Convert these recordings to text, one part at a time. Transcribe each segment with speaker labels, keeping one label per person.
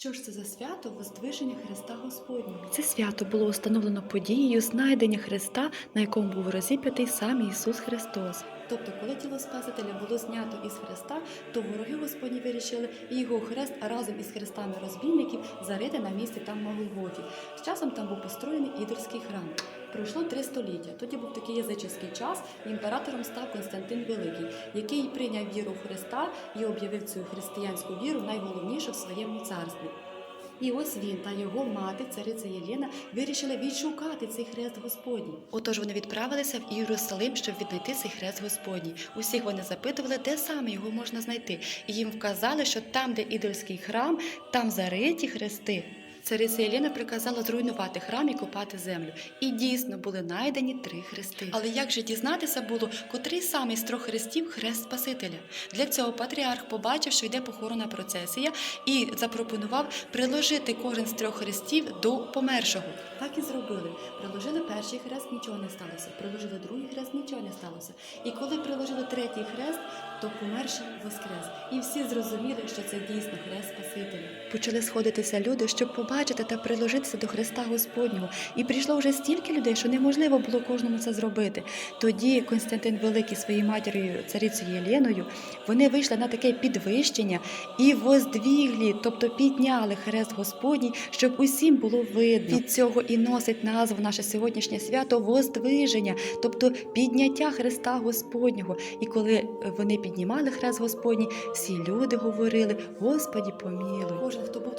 Speaker 1: Що ж це за свято Воздвиження Христа Господнього?
Speaker 2: Це свято було установлено подією знайдення Христа, на якому був розіп'ятий сам Ісус Христос.
Speaker 1: Тобто, коли тіло Спасителя було знято із Христа, то вороги Господні вирішили і його хрест разом із хрестами розбійників зарити на місці там на Голгофі. З часом там був построєний ідольський храм. Пройшло три століття. Тоді був такий язичний час. і Імператором став Константин Великий, який прийняв віру Христа і об'явив цю християнську віру найголовнішу в своєму царстві. І ось він та його мати, цариця Єлена, вирішили відшукати цей хрест Господній. Отож вони відправилися в Єрусалим, щоб віднайти цей хрест Господній. Усіх вони запитували, де саме його можна знайти. І їм вказали, що там, де ідольський храм, там зариті хрести. Цариця Єлена приказала зруйнувати храм і копати землю. І дійсно були знайдені три хрести. Але як же дізнатися було, котрий саме з трьох хрестів хрест Спасителя? Для цього патріарх побачив, що йде похоронна процесія, і запропонував приложити кожен з трьох хрестів до помершого. Так і зробили. Приложили перший хрест, нічого не сталося. Приложили другий хрест, нічого не сталося. І коли приложили третій хрест, то померший воскрес. І всі зрозуміли, що це дійсно хрест Спасителя.
Speaker 2: Почали сходитися люди, щоб побачити та приложитися до Христа Господнього. І прийшло вже стільки людей, що неможливо було кожному це зробити. Тоді Константин Великий своєю матір'ю, царицею Єленою, вони вийшли на таке підвищення і воздвіглі, тобто підняли хрест Господній, щоб усім було видно. Від цього і носить назву наше сьогоднішнє свято Воздвиження, тобто підняття Христа Господнього. І коли вони піднімали хрест Господній, всі люди говорили: Господі помілуй.
Speaker 1: Кожен, хто був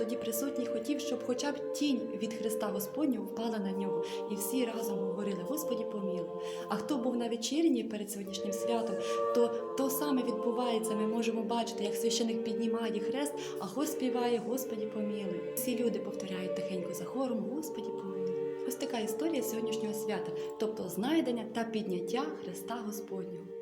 Speaker 1: щоб хоча б тінь від Христа Господнього впала на нього. І всі разом говорили: Господі помілуй. А хто був на вечірні перед сьогоднішнім святом, то то саме відбувається. Ми можемо бачити, як священик піднімає хрест, а хтось співає Господі помілуй. Всі люди повторяють тихенько за хором Господі помілуй. Ось така історія сьогоднішнього свята, тобто знайдення та підняття Христа Господнього.